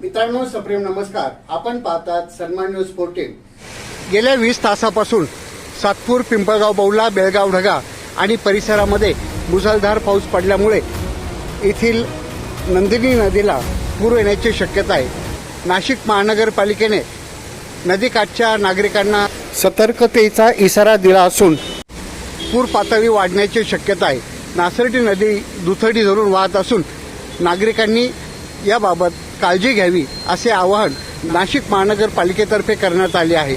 मित्रांनो सप्रेम नमस्कार. आपण पाहतात सन्मान न्यूज फोर्टीन गेल्या वीस तासापासून सातपूर पिंपळगाव बौला बेळगाव ढगा आणि परिसरामध्ये मुसळधार पाऊस पडल्यामुळे येथील नंदिनी नदीला पूर येण्याची शक्यता आहे. नाशिक महानगरपालिकेने नदीकाठच्या नागरिकांना सतर्कतेचा इशारा दिला असून पूर पातळी वाढण्याची शक्यता आहे. नासर्टी नदी दुथडी धरून वाहत असून नागरिकांनी याबाबत काळजी घ्यावी असे आवाहन नाशिक महानगरपालिकेतर्फे करण्यात आले आहे.